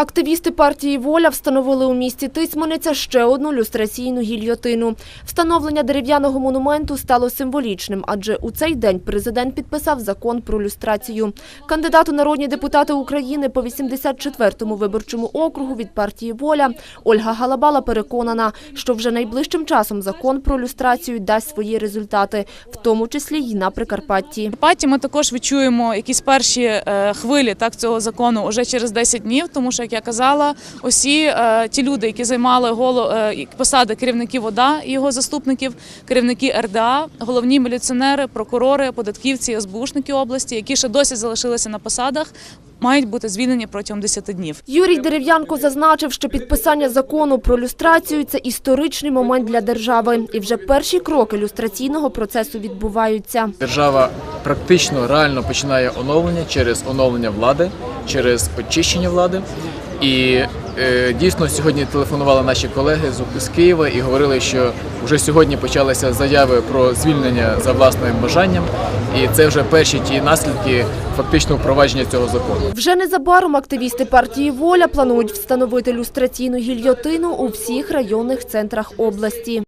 Активісти партії «Воля» встановили у місті Тисмениця ще одну люстраційну гільйотину. Встановлення дерев'яного монументу стало символічним, адже у цей день президент підписав закон про люстрацію. Кандидат у народні депутати України по 84-му виборчому округу від партії «Воля» Ольга Галабала переконана, що вже найближчим часом закон про люстрацію дасть свої результати, в тому числі й на Прикарпатті. Карпатті ми також відчуємо якісь перші е, хвилі так цього закону уже через 10 днів, тому що як я казала, усі е, ті люди, які займали голо, е, посади керівників ОДА і його заступників, керівники РДА, головні міліціонери, прокурори, податківці, СБУшники області, які ще досі залишилися на посадах, мають бути звільнені протягом 10 днів. Юрій Дерев'янко зазначив, що підписання закону про люстрацію – це історичний момент для держави. І вже перші кроки люстраційного процесу відбуваються. Держава практично реально починає оновлення через оновлення влади, через очищення влади. І е, дійсно сьогодні телефонували наші колеги з, Києва і говорили, що вже сьогодні почалися заяви про звільнення за власним бажанням, і це вже перші ті наслідки фактично впровадження цього закону. Вже незабаром активісти партії «Воля» планують встановити люстраційну гільйотину у всіх районних центрах області.